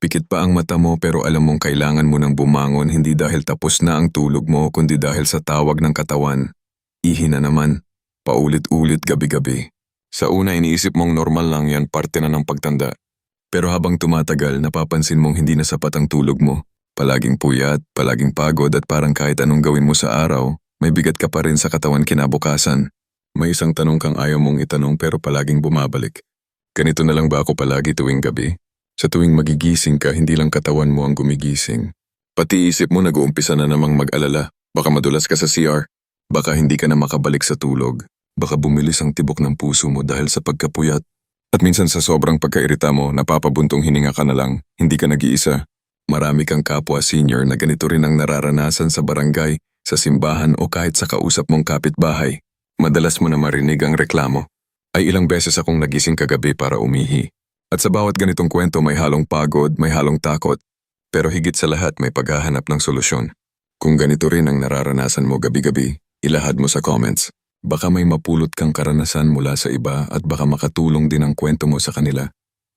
Pikit pa ang mata mo pero alam mong kailangan mo nang bumangon hindi dahil tapos na ang tulog mo kundi dahil sa tawag ng katawan. Ihi na naman. Paulit-ulit gabi-gabi. Sa una iniisip mong normal lang yan parte na ng pagtanda. Pero habang tumatagal napapansin mong hindi na sapat ang tulog mo. Palaging puyat, palaging pagod at parang kahit anong gawin mo sa araw, may bigat ka pa rin sa katawan kinabukasan. May isang tanong kang ayaw mong itanong pero palaging bumabalik. Ganito na lang ba ako palagi tuwing gabi? Sa tuwing magigising ka, hindi lang katawan mo ang gumigising. Pati isip mo nag-uumpisa na namang mag-alala. Baka madulas ka sa CR. Baka hindi ka na makabalik sa tulog. Baka bumilis ang tibok ng puso mo dahil sa pagkapuyat. At minsan sa sobrang pagkairita mo, napapabuntong hininga ka na lang, hindi ka nag-iisa. Marami kang kapwa senior na ganito rin ang nararanasan sa barangay, sa simbahan o kahit sa kausap mong kapitbahay. Madalas mo na marinig ang reklamo. Ay ilang beses akong nagising kagabi para umihi. At sa bawat ganitong kwento may halong pagod, may halong takot. Pero higit sa lahat may paghahanap ng solusyon. Kung ganito rin ang nararanasan mo gabi-gabi, ilahad mo sa comments. Baka may mapulot kang karanasan mula sa iba at baka makatulong din ang kwento mo sa kanila.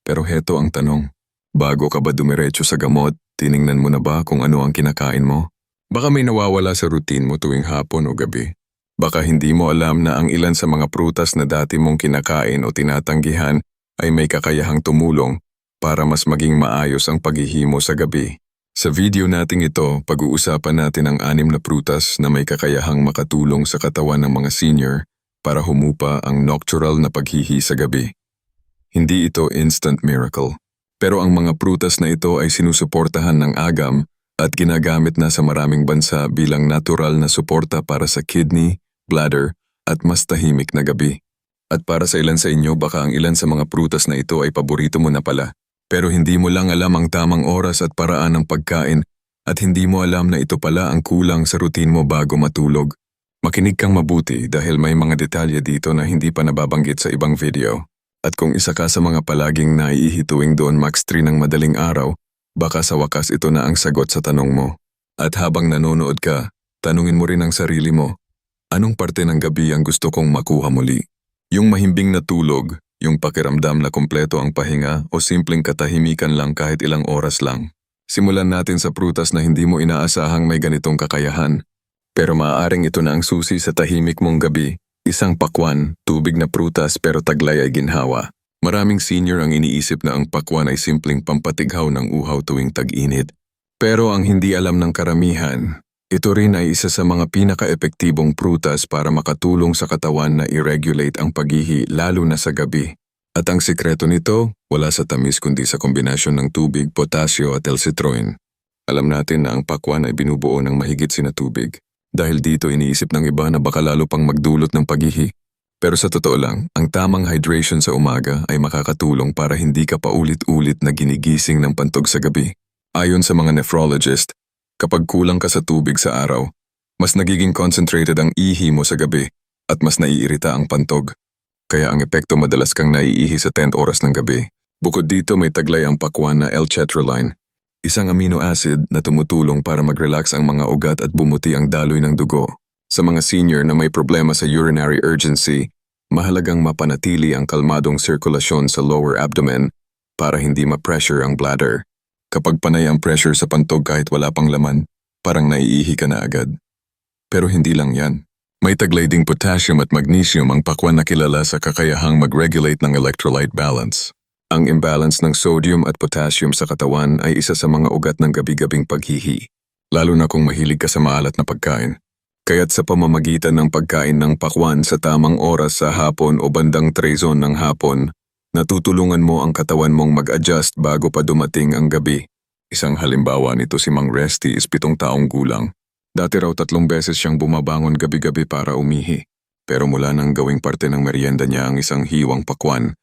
Pero heto ang tanong. Bago ka ba dumiretso sa gamot, tiningnan mo na ba kung ano ang kinakain mo? Baka may nawawala sa routine mo tuwing hapon o gabi. Baka hindi mo alam na ang ilan sa mga prutas na dati mong kinakain o tinatanggihan ay may kakayahang tumulong para mas maging maayos ang paghihimo sa gabi. Sa video nating ito, pag-uusapan natin ang anim na prutas na may kakayahang makatulong sa katawan ng mga senior para humupa ang nocturnal na paghihi sa gabi. Hindi ito instant miracle, pero ang mga prutas na ito ay sinusuportahan ng agam at ginagamit na sa maraming bansa bilang natural na suporta para sa kidney, bladder at mas tahimik na gabi. At para sa ilan sa inyo, baka ang ilan sa mga prutas na ito ay paborito mo na pala. Pero hindi mo lang alam ang tamang oras at paraan ng pagkain at hindi mo alam na ito pala ang kulang sa routine mo bago matulog. Makinig kang mabuti dahil may mga detalye dito na hindi pa nababanggit sa ibang video. At kung isa ka sa mga palaging naiihituing doon max 3 ng madaling araw, baka sa wakas ito na ang sagot sa tanong mo. At habang nanonood ka, tanungin mo rin ang sarili mo, anong parte ng gabi ang gusto kong makuha muli? Yung mahimbing na tulog, yung pakiramdam na kompleto ang pahinga o simpleng katahimikan lang kahit ilang oras lang. Simulan natin sa prutas na hindi mo inaasahang may ganitong kakayahan. Pero maaaring ito na ang susi sa tahimik mong gabi. Isang pakwan, tubig na prutas pero taglay ay ginhawa. Maraming senior ang iniisip na ang pakwan ay simpleng pampatighaw ng uhaw tuwing tag-init. Pero ang hindi alam ng karamihan, ito rin ay isa sa mga pinaka-epektibong prutas para makatulong sa katawan na i-regulate ang paghihi lalo na sa gabi. At ang sikreto nito, wala sa tamis kundi sa kombinasyon ng tubig, potasyo at L-citroin. Alam natin na ang pakwan ay binubuo ng mahigit sina tubig. Dahil dito iniisip ng iba na baka lalo pang magdulot ng paghihi. Pero sa totoo lang, ang tamang hydration sa umaga ay makakatulong para hindi ka paulit-ulit na ginigising ng pantog sa gabi. Ayon sa mga nephrologist, kapag kulang ka sa tubig sa araw, mas nagiging concentrated ang ihi mo sa gabi at mas naiirita ang pantog. Kaya ang epekto madalas kang naiihi sa 10 oras ng gabi. Bukod dito may taglay ang pakwan na L-cetraline, isang amino acid na tumutulong para mag-relax ang mga ugat at bumuti ang daloy ng dugo. Sa mga senior na may problema sa urinary urgency, mahalagang mapanatili ang kalmadong sirkulasyon sa lower abdomen para hindi ma-pressure ang bladder. Kapag panay ang pressure sa pantog kahit wala pang laman, parang naiihi ka na agad. Pero hindi lang yan. May taglay ding potassium at magnesium ang pakwan na kilala sa kakayahang mag-regulate ng electrolyte balance. Ang imbalance ng sodium at potassium sa katawan ay isa sa mga ugat ng gabi-gabing paghihi, lalo na kung mahilig ka sa maalat na pagkain. Kaya't sa pamamagitan ng pagkain ng pakwan sa tamang oras sa hapon o bandang trezon ng hapon, natutulungan mo ang katawan mong mag-adjust bago pa dumating ang gabi. Isang halimbawa nito si Mang Resty is pitong taong gulang. Dati raw tatlong beses siyang bumabangon gabi-gabi para umihi. Pero mula nang gawing parte ng merienda niya ang isang hiwang pakwan,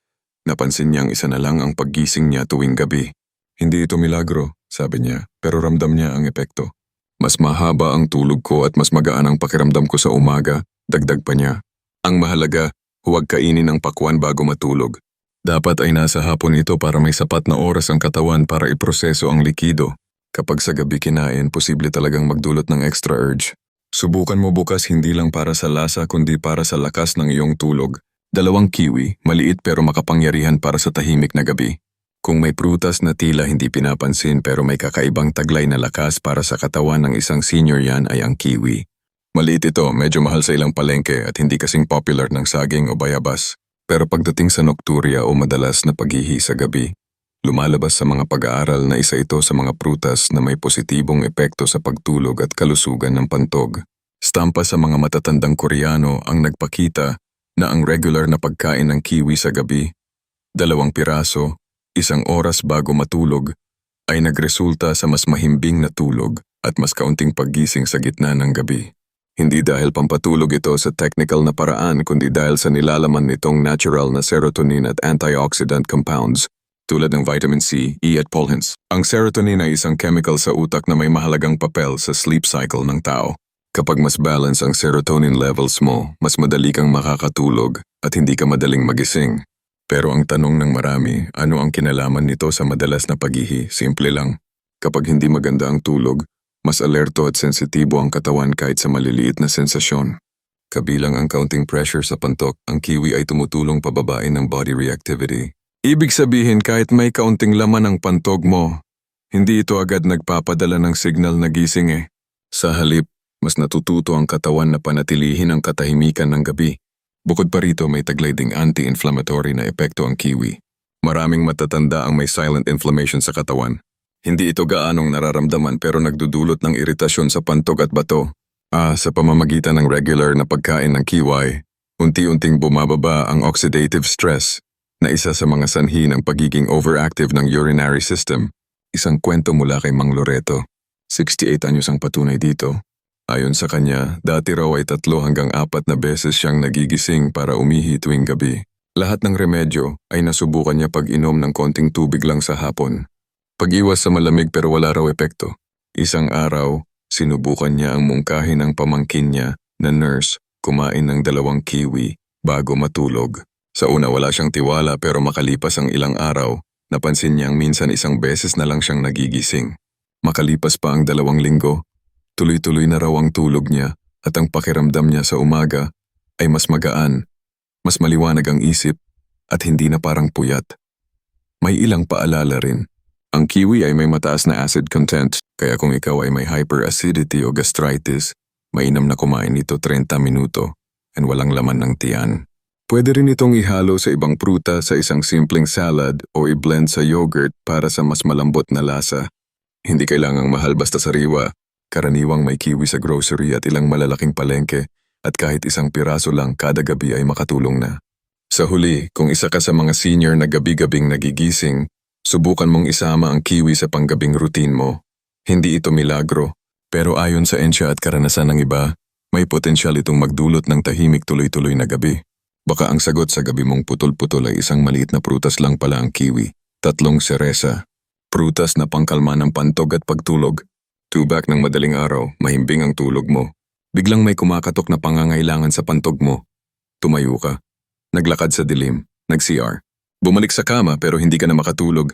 napansin niyang isa na lang ang paggising niya tuwing gabi. Hindi ito milagro, sabi niya, pero ramdam niya ang epekto. Mas mahaba ang tulog ko at mas magaan ang pakiramdam ko sa umaga, dagdag pa niya. Ang mahalaga, huwag kainin ang pakwan bago matulog. Dapat ay nasa hapon ito para may sapat na oras ang katawan para iproseso ang likido. Kapag sa gabi kinain, posible talagang magdulot ng extra urge. Subukan mo bukas hindi lang para sa lasa kundi para sa lakas ng iyong tulog. Dalawang kiwi, maliit pero makapangyarihan para sa tahimik na gabi. Kung may prutas na tila hindi pinapansin pero may kakaibang taglay na lakas para sa katawan ng isang senior yan ay ang kiwi. Maliit ito, medyo mahal sa ilang palengke at hindi kasing popular ng saging o bayabas. Pero pagdating sa nocturia o madalas na paghihi sa gabi, lumalabas sa mga pag-aaral na isa ito sa mga prutas na may positibong epekto sa pagtulog at kalusugan ng pantog. Stampa sa mga matatandang Koreano ang nagpakita na ang regular na pagkain ng kiwi sa gabi, dalawang piraso, isang oras bago matulog, ay nagresulta sa mas mahimbing na tulog at mas kaunting paggising sa gitna ng gabi. Hindi dahil pampatulog ito sa technical na paraan kundi dahil sa nilalaman nitong natural na serotonin at antioxidant compounds tulad ng vitamin C, E at polhens. Ang serotonin ay isang chemical sa utak na may mahalagang papel sa sleep cycle ng tao. Kapag mas balance ang serotonin levels mo, mas madali kang makakatulog at hindi ka madaling magising. Pero ang tanong ng marami, ano ang kinalaman nito sa madalas na paghihi? Simple lang. Kapag hindi maganda ang tulog, mas alerto at sensitibo ang katawan kahit sa maliliit na sensasyon. Kabilang ang counting pressure sa pantok, ang kiwi ay tumutulong pababain ng body reactivity. Ibig sabihin kahit may kaunting laman ang pantog mo, hindi ito agad nagpapadala ng signal na gising eh. Sa halip, mas natututo ang katawan na panatilihin ang katahimikan ng gabi. Bukod pa rito may taglay ding anti-inflammatory na epekto ang kiwi. Maraming matatanda ang may silent inflammation sa katawan. Hindi ito gaanong nararamdaman pero nagdudulot ng iritasyon sa pantog at bato. Ah, sa pamamagitan ng regular na pagkain ng kiway, unti-unting bumababa ang oxidative stress na isa sa mga sanhi ng pagiging overactive ng urinary system. Isang kwento mula kay Mang Loreto. 68 anyos ang patunay dito. Ayon sa kanya, dati raw ay tatlo hanggang apat na beses siyang nagigising para umihi tuwing gabi. Lahat ng remedyo ay nasubukan niya pag-inom ng konting tubig lang sa hapon. Pag-iwas sa malamig pero wala raw epekto. Isang araw, sinubukan niya ang mungkahin ng pamangkin niya na nurse kumain ng dalawang kiwi bago matulog. Sa una wala siyang tiwala pero makalipas ang ilang araw, napansin niyang minsan isang beses na lang siyang nagigising. Makalipas pa ang dalawang linggo, tuloy-tuloy na raw ang tulog niya at ang pakiramdam niya sa umaga ay mas magaan, mas maliwanag ang isip at hindi na parang puyat. May ilang paalala rin. Ang kiwi ay may mataas na acid content, kaya kung ikaw ay may hyperacidity o gastritis, mainam na kumain nito 30 minuto and walang laman ng tiyan. Pwede rin itong ihalo sa ibang pruta sa isang simpleng salad o i-blend sa yogurt para sa mas malambot na lasa. Hindi kailangang mahal basta sariwa. Karaniwang may kiwi sa grocery at ilang malalaking palengke at kahit isang piraso lang kada gabi ay makatulong na. Sa huli, kung isa ka sa mga senior na gabi-gabing nagigising, subukan mong isama ang kiwi sa panggabing routine mo. Hindi ito milagro, pero ayon sa ensya at karanasan ng iba, may potensyal itong magdulot ng tahimik tuloy-tuloy na gabi. Baka ang sagot sa gabi mong putol-putol ay isang maliit na prutas lang pala ang kiwi, tatlong seresa, prutas na pangkalma ng pantog at pagtulog. Tubak ng madaling araw, mahimbing ang tulog mo. Biglang may kumakatok na pangangailangan sa pantog mo. Tumayo ka. Naglakad sa dilim. Nag-CR. Bumalik sa kama pero hindi ka na makatulog.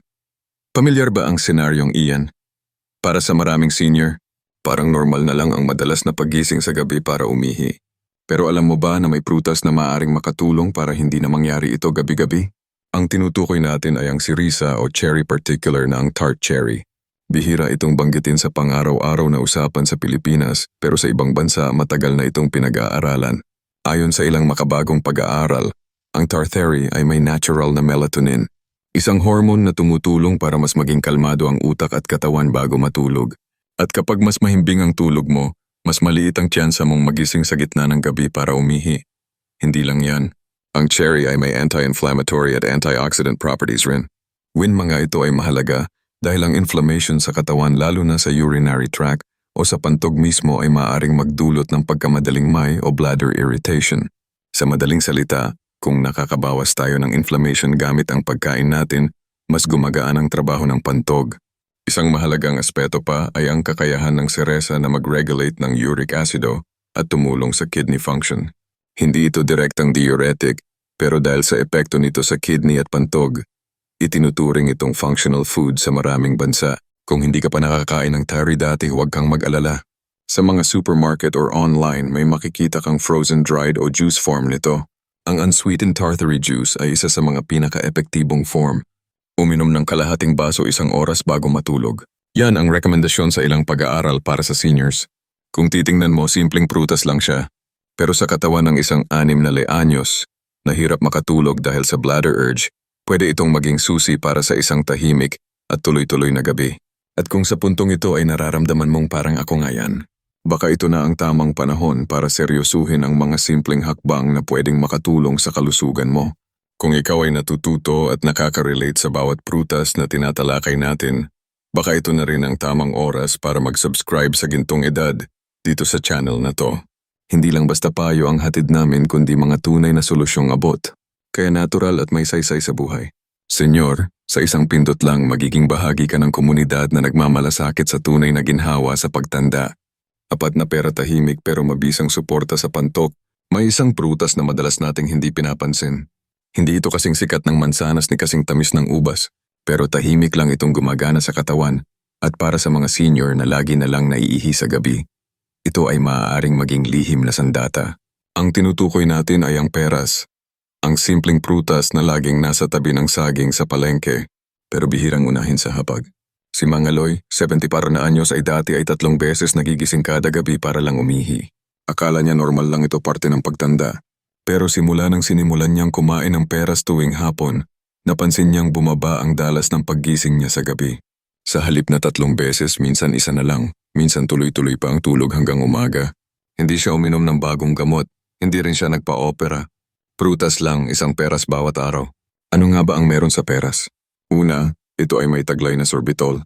Pamilyar ba ang senaryong iyan? Para sa maraming senior, parang normal na lang ang madalas na pagising sa gabi para umihi. Pero alam mo ba na may prutas na maaaring makatulong para hindi na mangyari ito gabi-gabi? Ang tinutukoy natin ay ang sirisa o cherry particular na ang tart cherry. Bihira itong banggitin sa pang-araw-araw na usapan sa Pilipinas pero sa ibang bansa matagal na itong pinag-aaralan. Ayon sa ilang makabagong pag-aaral, ang tartary ay may natural na melatonin, isang hormone na tumutulong para mas maging kalmado ang utak at katawan bago matulog. At kapag mas mahimbing ang tulog mo, mas maliit ang tsansa mong magising sa gitna ng gabi para umihi. Hindi lang yan. Ang cherry ay may anti-inflammatory at antioxidant properties rin. Win mga ito ay mahalaga dahil ang inflammation sa katawan lalo na sa urinary tract o sa pantog mismo ay maaaring magdulot ng pagkamadaling may o bladder irritation. Sa madaling salita, kung nakakabawas tayo ng inflammation gamit ang pagkain natin, mas gumagaan ang trabaho ng pantog. Isang mahalagang aspeto pa ay ang kakayahan ng seresa na mag-regulate ng uric acido at tumulong sa kidney function. Hindi ito direktang diuretic, pero dahil sa epekto nito sa kidney at pantog, itinuturing itong functional food sa maraming bansa. Kung hindi ka pa nakakain ng tari dati, huwag kang mag-alala. Sa mga supermarket or online, may makikita kang frozen dried o juice form nito. Ang unsweetened tartary juice ay isa sa mga pinaka-epektibong form Uminom ng kalahating baso isang oras bago matulog. Yan ang rekomendasyon sa ilang pag-aaral para sa seniors. Kung titingnan mo, simpleng prutas lang siya. Pero sa katawan ng isang anim na leanyos, na hirap makatulog dahil sa bladder urge, pwede itong maging susi para sa isang tahimik at tuloy-tuloy na gabi. At kung sa puntong ito ay nararamdaman mong parang ako nga yan, baka ito na ang tamang panahon para seryosuhin ang mga simpleng hakbang na pwedeng makatulong sa kalusugan mo. Kung ikaw ay natututo at nakaka-relate sa bawat prutas na tinatalakay natin, baka ito na rin ang tamang oras para mag-subscribe sa gintong edad dito sa channel na to. Hindi lang basta payo ang hatid namin kundi mga tunay na solusyong abot. Kaya natural at may saysay sa buhay. Senyor, sa isang pindot lang magiging bahagi ka ng komunidad na nagmamalasakit sa tunay na ginhawa sa pagtanda. Apat na pera tahimik pero mabisang suporta sa pantok, may isang prutas na madalas nating hindi pinapansin. Hindi ito kasing sikat ng mansanas ni kasing tamis ng ubas, pero tahimik lang itong gumagana sa katawan at para sa mga senior na lagi na lang naiihi sa gabi. Ito ay maaaring maging lihim na sandata. Ang tinutukoy natin ay ang peras, ang simpleng prutas na laging nasa tabi ng saging sa palengke, pero bihirang unahin sa hapag. Si Mangaloy, 70 para na anyos ay dati ay tatlong beses nagigising kada gabi para lang umihi. Akala niya normal lang ito parte ng pagtanda. Pero simula nang sinimulan niyang kumain ng peras tuwing hapon, napansin niyang bumaba ang dalas ng paggising niya sa gabi. Sa halip na tatlong beses, minsan isa na lang, minsan tuloy-tuloy pa ang tulog hanggang umaga. Hindi siya uminom ng bagong gamot, hindi rin siya nagpa-opera. Prutas lang, isang peras bawat araw. Ano nga ba ang meron sa peras? Una, ito ay may taglay na sorbitol.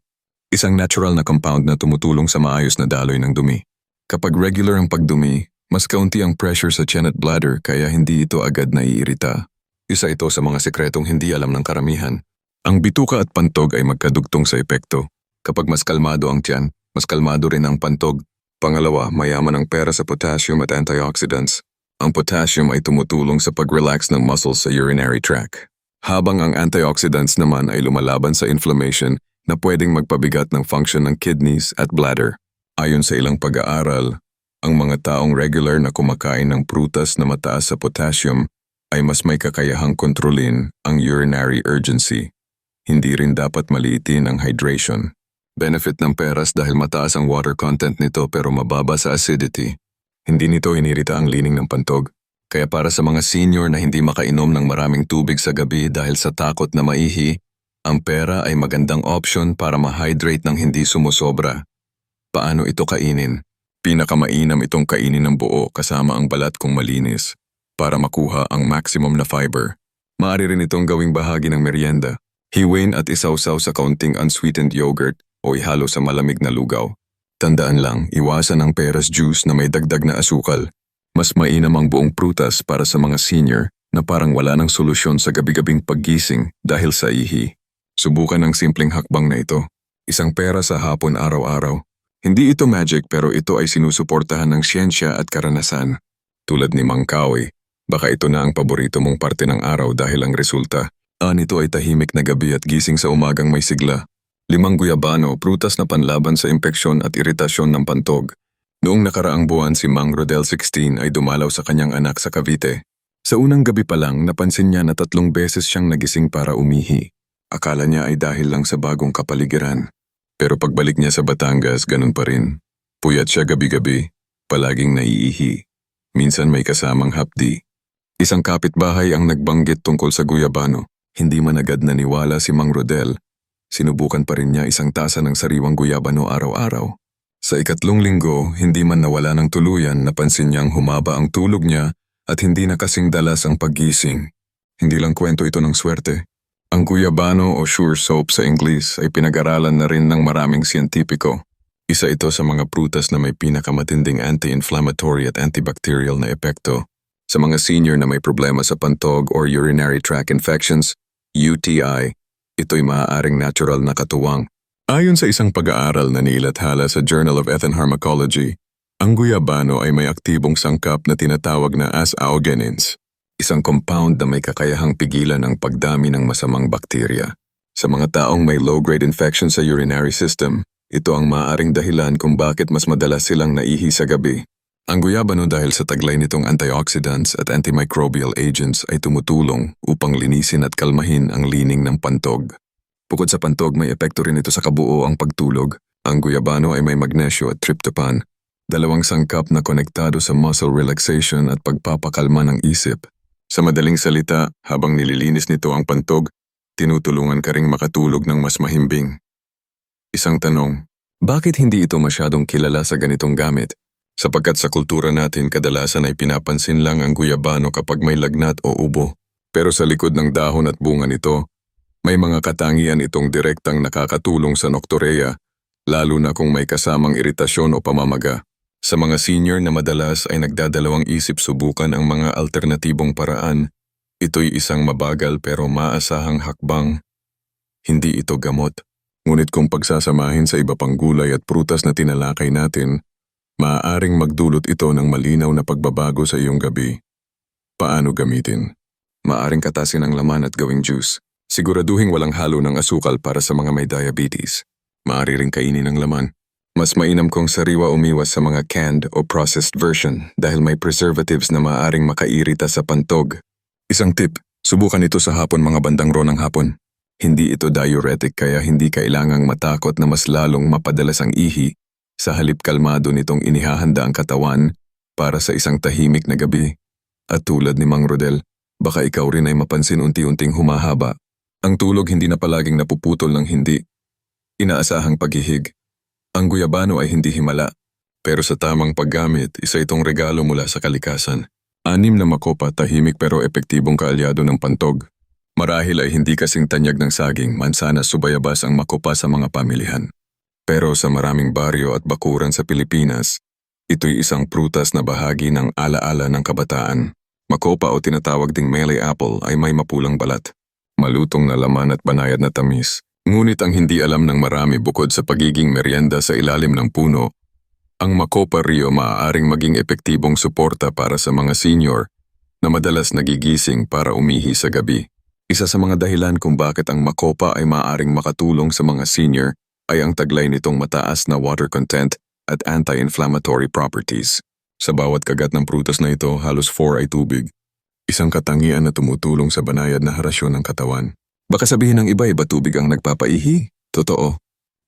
Isang natural na compound na tumutulong sa maayos na daloy ng dumi. Kapag regular ang pagdumi, mas kaunti ang pressure sa chin at bladder kaya hindi ito agad naiirita. Isa ito sa mga sekretong hindi alam ng karamihan. Ang bituka at pantog ay magkadugtong sa epekto. Kapag mas kalmado ang tiyan, mas kalmado rin ang pantog. Pangalawa, mayaman ang pera sa potassium at antioxidants. Ang potassium ay tumutulong sa pag-relax ng muscles sa urinary tract. Habang ang antioxidants naman ay lumalaban sa inflammation na pwedeng magpabigat ng function ng kidneys at bladder. Ayon sa ilang pag-aaral, ang mga taong regular na kumakain ng prutas na mataas sa potassium ay mas may kakayahang kontrolin ang urinary urgency. Hindi rin dapat maliitin ang hydration. Benefit ng peras dahil mataas ang water content nito pero mababa sa acidity. Hindi nito inirita ang lining ng pantog. Kaya para sa mga senior na hindi makainom ng maraming tubig sa gabi dahil sa takot na maihi, ang pera ay magandang option para ma-hydrate ng hindi sumusobra. Paano ito kainin? Pinakamainam itong kainin ng buo kasama ang balat kung malinis para makuha ang maximum na fiber. Maaari rin itong gawing bahagi ng merienda. Hiwain at isawsaw sa kaunting unsweetened yogurt o ihalo sa malamig na lugaw. Tandaan lang, iwasan ang peras juice na may dagdag na asukal. Mas mainam ang buong prutas para sa mga senior na parang wala ng solusyon sa gabi-gabing paggising dahil sa ihi. Subukan ang simpleng hakbang na ito. Isang pera sa hapon araw-araw. Hindi ito magic pero ito ay sinusuportahan ng siyensya at karanasan. Tulad ni Mang Kawi, baka ito na ang paborito mong parte ng araw dahil ang resulta. Ah, nito ay tahimik na gabi at gising sa umagang may sigla. Limang guyabano, prutas na panlaban sa impeksyon at iritasyon ng pantog. Noong nakaraang buwan si Mang Rodel 16 ay dumalaw sa kanyang anak sa Cavite. Sa unang gabi pa lang, napansin niya na tatlong beses siyang nagising para umihi. Akala niya ay dahil lang sa bagong kapaligiran. Pero pagbalik niya sa Batangas, ganun pa rin. Puyat siya gabi-gabi, palaging naiihi. Minsan may kasamang hapdi. Isang kapitbahay ang nagbanggit tungkol sa guyabano. Hindi man agad naniwala si Mang Rodel. Sinubukan pa rin niya isang tasa ng sariwang guyabano araw-araw. Sa ikatlong linggo, hindi man nawala ng tuluyan, napansin niyang humaba ang tulog niya at hindi na kasing dalas ang paggising. Hindi lang kwento ito ng swerte. Ang guyabano o sure soap sa Ingles ay pinag-aralan na rin ng maraming siyentipiko. Isa ito sa mga prutas na may pinakamatinding anti-inflammatory at antibacterial na epekto. Sa mga senior na may problema sa pantog or urinary tract infections, UTI, ito'y maaaring natural na katuwang. Ayon sa isang pag-aaral na nilathala sa Journal of Ethnopharmacology, ang guyabano ay may aktibong sangkap na tinatawag na as-aogenins, isang compound na may kakayahang pigilan ang pagdami ng masamang bakterya. Sa mga taong may low-grade infection sa urinary system, ito ang maaaring dahilan kung bakit mas madalas silang naihi sa gabi. Ang guyabano dahil sa taglay nitong antioxidants at antimicrobial agents ay tumutulong upang linisin at kalmahin ang lining ng pantog. Bukod sa pantog, may epekto rin ito sa kabuo ang pagtulog. Ang guyabano ay may magnesyo at tryptophan, dalawang sangkap na konektado sa muscle relaxation at pagpapakalma ng isip. Sa madaling salita, habang nililinis nito ang pantog, tinutulungan ka ring makatulog ng mas mahimbing. Isang tanong, bakit hindi ito masyadong kilala sa ganitong gamit? Sapagkat sa kultura natin kadalasan ay pinapansin lang ang guyabano kapag may lagnat o ubo. Pero sa likod ng dahon at bunga nito, may mga katangian itong direktang nakakatulong sa noktoreya, lalo na kung may kasamang iritasyon o pamamaga. Sa mga senior na madalas ay nagdadalawang isip subukan ang mga alternatibong paraan, ito'y isang mabagal pero maasahang hakbang. Hindi ito gamot. Ngunit kung pagsasamahin sa iba pang gulay at prutas na tinalakay natin, maaaring magdulot ito ng malinaw na pagbabago sa iyong gabi. Paano gamitin? Maaring katasin ang laman at gawing juice. Siguraduhin walang halo ng asukal para sa mga may diabetes. Maaari ring kainin ang laman. Mas mainam kong sariwa umiwas sa mga canned o processed version dahil may preservatives na maaaring makairita sa pantog. Isang tip, subukan ito sa hapon mga bandang ro ng hapon. Hindi ito diuretic kaya hindi kailangang matakot na mas lalong mapadalas ang ihi sa halip kalmado nitong inihahanda ang katawan para sa isang tahimik na gabi. At tulad ni Mang Rodel, baka ikaw rin ay mapansin unti-unting humahaba. Ang tulog hindi na palaging napuputol ng hindi. Inaasahang paghihig. Ang guyabano ay hindi himala, pero sa tamang paggamit, isa itong regalo mula sa kalikasan. Anim na makopa tahimik pero epektibong kaalyado ng pantog. Marahil ay hindi kasing tanyag ng saging, mansanas subayabas ang makopa sa mga pamilihan. Pero sa maraming baryo at bakuran sa Pilipinas, ito'y isang prutas na bahagi ng alaala ng kabataan. Makopa o tinatawag ding melee apple ay may mapulang balat. Malutong na laman at banayad na tamis. Ngunit ang hindi alam ng marami bukod sa pagiging merienda sa ilalim ng puno, ang Makopa Rio maaaring maging epektibong suporta para sa mga senior na madalas nagigising para umihi sa gabi. Isa sa mga dahilan kung bakit ang Makopa ay maaaring makatulong sa mga senior ay ang taglay nitong mataas na water content at anti-inflammatory properties. Sa bawat kagat ng prutas na ito, halos 4 ay tubig. Isang katangian na tumutulong sa banayad na harasyon ng katawan. Baka sabihin ng iba iba tubig ang nagpapaihi. Totoo.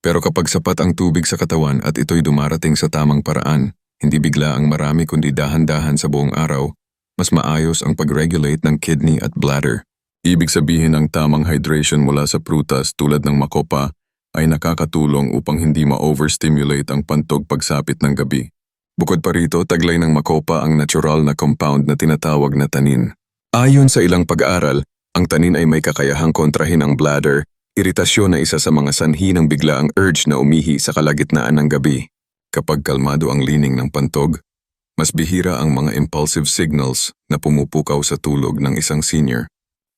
Pero kapag sapat ang tubig sa katawan at ito'y dumarating sa tamang paraan, hindi bigla ang marami kundi dahan-dahan sa buong araw, mas maayos ang pag-regulate ng kidney at bladder. Ibig sabihin ang tamang hydration mula sa prutas tulad ng makopa ay nakakatulong upang hindi ma-overstimulate ang pantog pagsapit ng gabi. Bukod pa rito, taglay ng makopa ang natural na compound na tinatawag na tanin. Ayon sa ilang pag-aaral, ang tanin ay may kakayahang kontrahin ang bladder Iritasyon na isa sa mga sanhi ng biglaang urge na umihi sa kalagitnaan ng gabi. Kapag kalmado ang lining ng pantog, mas bihira ang mga impulsive signals na pumupukaw sa tulog ng isang senior.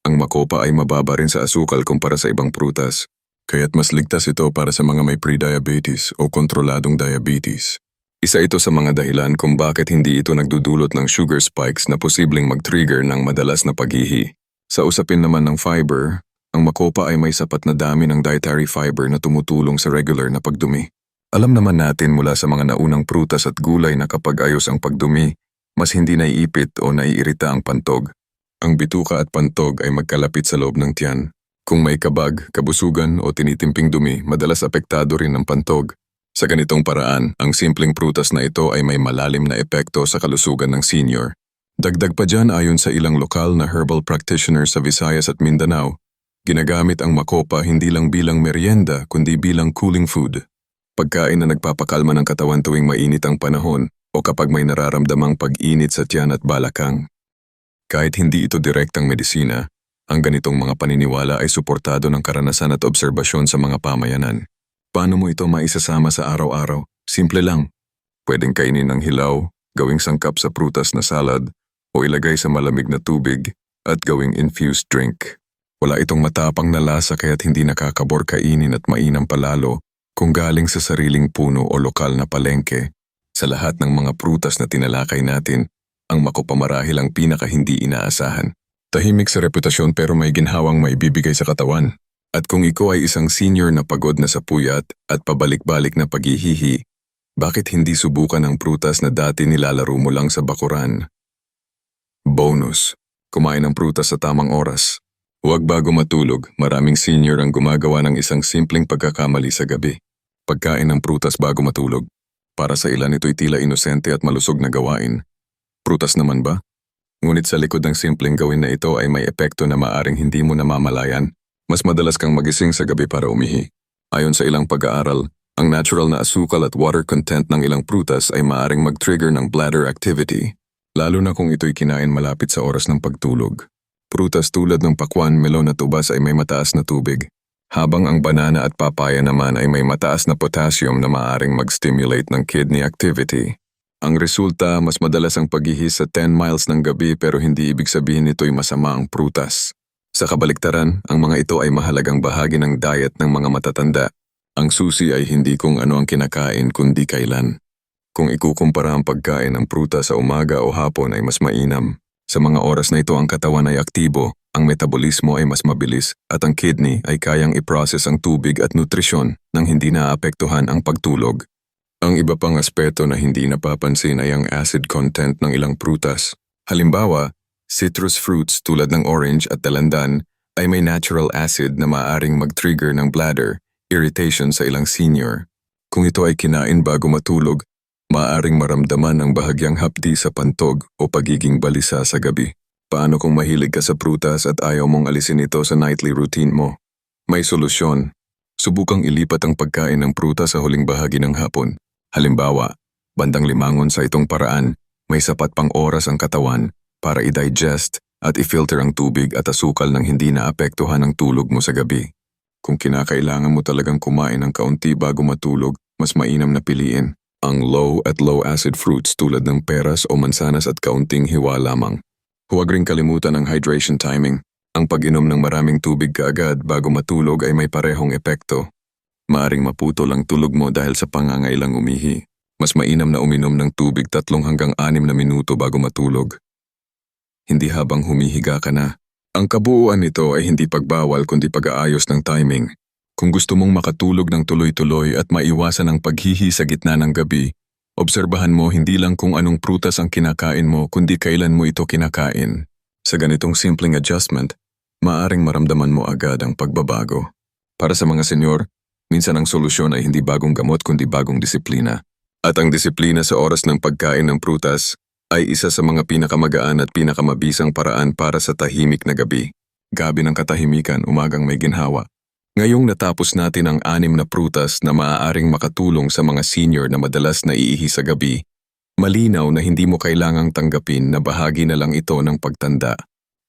Ang makopa ay mababa rin sa asukal kumpara sa ibang prutas, kaya't mas ligtas ito para sa mga may pre-diabetes o kontroladong diabetes. Isa ito sa mga dahilan kung bakit hindi ito nagdudulot ng sugar spikes na posibleng mag-trigger ng madalas na paghihi. Sa usapin naman ng fiber, ang makopa ay may sapat na dami ng dietary fiber na tumutulong sa regular na pagdumi. Alam naman natin mula sa mga naunang prutas at gulay na kapag ayos ang pagdumi, mas hindi naiipit o naiirita ang pantog. Ang bituka at pantog ay magkalapit sa loob ng tiyan. Kung may kabag, kabusugan o tinitimping dumi, madalas apektado rin ng pantog. Sa ganitong paraan, ang simpleng prutas na ito ay may malalim na epekto sa kalusugan ng senior. Dagdag pa dyan ayon sa ilang lokal na herbal practitioners sa Visayas at Mindanao, Ginagamit ang makopa hindi lang bilang merienda kundi bilang cooling food. Pagkain na nagpapakalma ng katawan tuwing mainit ang panahon o kapag may nararamdamang pag-init sa tiyan at balakang. Kahit hindi ito direktang medisina, ang ganitong mga paniniwala ay suportado ng karanasan at obserbasyon sa mga pamayanan. Paano mo ito maisasama sa araw-araw? Simple lang. Pwedeng kainin ng hilaw, gawing sangkap sa prutas na salad, o ilagay sa malamig na tubig at gawing infused drink. Wala itong matapang na lasa kaya't hindi nakakabor kainin at mainam palalo kung galing sa sariling puno o lokal na palengke. Sa lahat ng mga prutas na tinalakay natin, ang makopamarahil ang pinaka hindi inaasahan. Tahimik sa reputasyon pero may ginhawang may bibigay sa katawan. At kung ikaw ay isang senior na pagod na sa puyat at pabalik-balik na paghihihi, bakit hindi subukan ang prutas na dati nilalaro mo lang sa bakuran? Bonus. Kumain ng prutas sa tamang oras. Huwag bago matulog, maraming senior ang gumagawa ng isang simpleng pagkakamali sa gabi. Pagkain ng prutas bago matulog. Para sa ilan ito'y tila inosente at malusog na gawain. Prutas naman ba? Ngunit sa likod ng simpleng gawin na ito ay may epekto na maaring hindi mo namamalayan. Mas madalas kang magising sa gabi para umihi. Ayon sa ilang pag-aaral, ang natural na asukal at water content ng ilang prutas ay maaring mag-trigger ng bladder activity, lalo na kung ito'y kinain malapit sa oras ng pagtulog. Prutas tulad ng pakwan, melon at ubas ay may mataas na tubig, habang ang banana at papaya naman ay may mataas na potassium na maaring mag-stimulate ng kidney activity. Ang resulta, mas madalas ang paghihis sa 10 miles ng gabi pero hindi ibig sabihin nito'y masama ang prutas. Sa kabaliktaran, ang mga ito ay mahalagang bahagi ng diet ng mga matatanda. Ang susi ay hindi kung ano ang kinakain kundi kailan. Kung ikukumpara ang pagkain ng prutas sa umaga o hapon ay mas mainam. Sa mga oras na ito ang katawan ay aktibo, ang metabolismo ay mas mabilis at ang kidney ay kayang i-process ang tubig at nutrisyon nang hindi naapektuhan ang pagtulog. Ang iba pang aspeto na hindi napapansin ay ang acid content ng ilang prutas. Halimbawa, citrus fruits tulad ng orange at dalandan ay may natural acid na maaring mag-trigger ng bladder, irritation sa ilang senior. Kung ito ay kinain bago matulog, maaring maramdaman ang bahagyang hapdi sa pantog o pagiging balisa sa gabi. Paano kung mahilig ka sa prutas at ayaw mong alisin ito sa nightly routine mo? May solusyon. Subukang ilipat ang pagkain ng prutas sa huling bahagi ng hapon. Halimbawa, bandang limangon sa itong paraan, may sapat pang oras ang katawan para i-digest at i-filter ang tubig at asukal nang hindi naapektuhan ang tulog mo sa gabi. Kung kinakailangan mo talagang kumain ng kaunti bago matulog, mas mainam na piliin ang low at low acid fruits tulad ng peras o mansanas at kaunting hiwa lamang. Huwag ring kalimutan ang hydration timing. Ang pag-inom ng maraming tubig kaagad bago matulog ay may parehong epekto. Maaring maputol ang tulog mo dahil sa pangangailang umihi. Mas mainam na uminom ng tubig tatlong hanggang anim na minuto bago matulog. Hindi habang humihiga ka na. Ang kabuuan nito ay hindi pagbawal kundi pag-aayos ng timing. Kung gusto mong makatulog ng tuloy-tuloy at maiwasan ang paghihi sa gitna ng gabi, obserbahan mo hindi lang kung anong prutas ang kinakain mo kundi kailan mo ito kinakain. Sa ganitong simpleng adjustment, maaring maramdaman mo agad ang pagbabago. Para sa mga senyor, minsan ang solusyon ay hindi bagong gamot kundi bagong disiplina. At ang disiplina sa oras ng pagkain ng prutas ay isa sa mga pinakamagaan at pinakamabisang paraan para sa tahimik na gabi. Gabi ng katahimikan, umagang may ginhawa. Ngayong natapos natin ang anim na prutas na maaaring makatulong sa mga senior na madalas naiihi sa gabi, malinaw na hindi mo kailangang tanggapin na bahagi na lang ito ng pagtanda.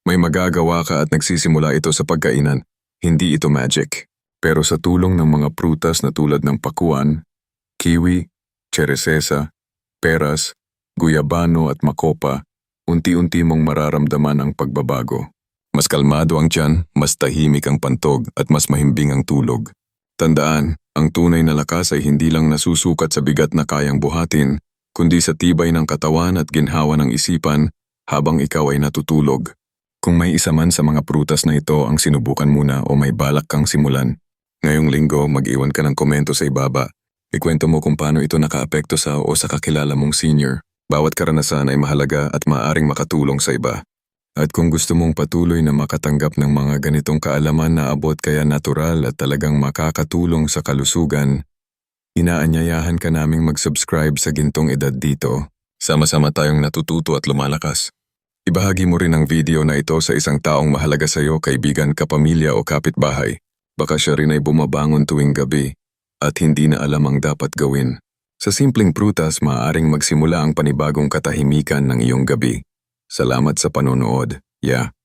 May magagawa ka at nagsisimula ito sa pagkainan. Hindi ito magic. Pero sa tulong ng mga prutas na tulad ng pakuan, kiwi, cheresesa, peras, guyabano at makopa, unti-unti mong mararamdaman ang pagbabago. Mas kalmado ang tiyan, mas tahimik ang pantog at mas mahimbing ang tulog. Tandaan, ang tunay na lakas ay hindi lang nasusukat sa bigat na kayang buhatin, kundi sa tibay ng katawan at ginhawa ng isipan habang ikaw ay natutulog. Kung may isa man sa mga prutas na ito ang sinubukan muna o may balak kang simulan, ngayong linggo mag-iwan ka ng komento sa ibaba. Ikwento mo kung paano ito nakaapekto sa o sa kakilala mong senior. Bawat karanasan ay mahalaga at maaring makatulong sa iba. At kung gusto mong patuloy na makatanggap ng mga ganitong kaalaman na abot kaya natural at talagang makakatulong sa kalusugan, inaanyayahan ka naming mag-subscribe sa gintong edad dito. Sama-sama tayong natututo at lumalakas. Ibahagi mo rin ang video na ito sa isang taong mahalaga sa iyo, kaibigan, kapamilya o kapitbahay. Baka siya rin ay bumabangon tuwing gabi at hindi na alam ang dapat gawin. Sa simpleng prutas, maaaring magsimula ang panibagong katahimikan ng iyong gabi. Salamat sa panonood. Yeah.